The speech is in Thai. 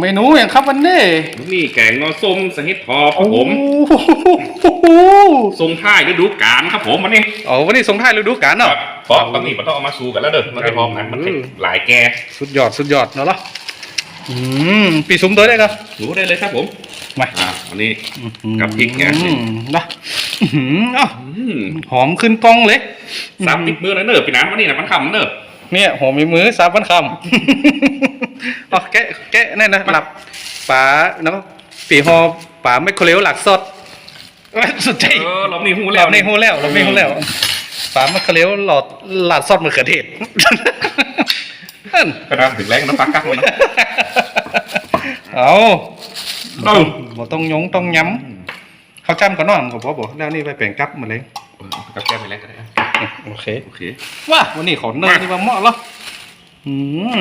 เมนูอย่างครับวันนี้นี่แกงนอส้มสหิตพอครัโอ้บผมโหทรงท้ายฤดูกาลครับผมวันนี้อ๋อวันนี้ส่งท้ายฤดูกาลคเนาะรับเพราะตอนนี้มันต้องเอามาสู้กันแล้วเด้อมันจะพร้อมนะมันอืมหลายแกสุดยอดสุดยอดเนาะล่ะอืมปีซุ้มตัวได้ครับรู้ได้เลยครับผมมาอ่าอันนี้กับพริกไงอืมนะอื้อหืออ้าวอืมหอมขึ้นกล้องเลยสามติดมือแล้วเนอะพี่น้ำวันนี้นะมันคำเนอะเนี่ยหอมมีมือสามพันคำอ๋อแกะแกะแน่นะหลับป๋าแล้วก็ปีหอป๋าไม่โคเลวหลักสดเอ้ยสุดใจเออเรานี่หูแล้แล้ววในหูแล้วเราในหูแล้วป๋าไม่โคเลวหลอดหลาดซอสมะเขือเทศนั่นกระดานถึงแรงน้ำปลากักมันนะเอาเอ้าบ่ต้องยงต้องย้ำเขาจำก่อนเนาะผมบอกบอกแล้วนี่ไปแปลงกับมาเลยกับแก้มไปแล้วก็ได้โอเค โอเค ว่าวันนี้ขอเนยที่มาเหมาะแล้วอืม